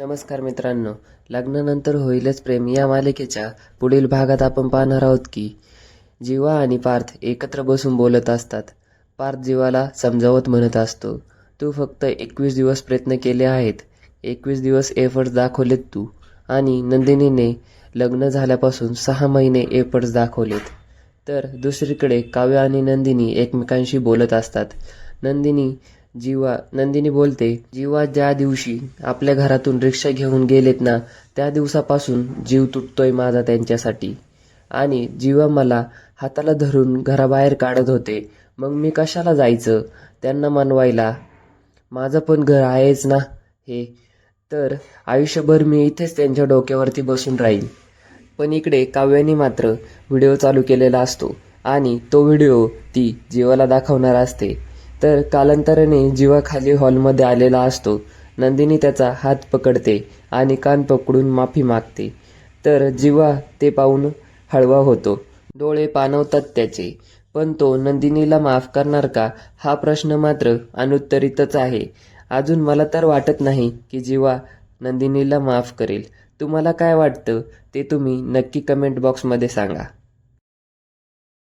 नमस्कार मित्रांनो. लग्नानंतर होईलच प्रेम. या मालिकेच्या पुढील भागात आपण पाहणार आहोत की जीवा आणि पार्थ एकत्र बसून बोलत असतात. पार्थ जीवाला समजावत म्हणत असतो तू फक्त एकवीस दिवस प्रयत्न केले आहेत. एकवीस दिवस एफर्ट्स दाखवलेत तू. आणि नंदिनीने लग्न झाल्यापासून सहा महिने एफर्ट्स दाखवलेत. तर दुसरीकडे काव्य आणि नंदिनी एकमेकांशी बोलत असतात. नंदिनी जीवा नंदिनी बोलते जीवा ज्या दिवशी आपल्या घरातून रिक्षा घेऊन गेलेत ना त्या दिवसापासून जीव तुटतोय माझा त्यांच्यासाठी. आणि जीवा मला हाताला धरून घराबाहेर काढत होते. मग मी कशाला जायचं? त्यांना मानवायला माझं पण घर आहेच ना हे. तर आयुष्यभर मी इथेच त्यांच्या डोक्यावरती बसून राहील पण इकडे काव्याने मात्र व्हिडिओ चालू केलेला असतो. आणि तो व्हिडिओ ती जीवाला दाखवणार असते. तर कालांतराने जीवा खाली हॉलमध्ये आलेला असतो. नंदिनी त्याचा हात पकडते आणि कान पकडून माफी मागते. तर जीवा ते पाहून हळवा होतो. डोळे पाणवतात त्याचे. पण तो नंदिनीला माफ करणार का? हा प्रश्न मात्र अनुत्तरितच आहे. अजून मला तर वाटत नाही की जीवा नंदिनीला माफ करेल. तुम्हाला काय वाटतं ते तुम्ही नक्की कमेंट बॉक्समध्ये सांगा.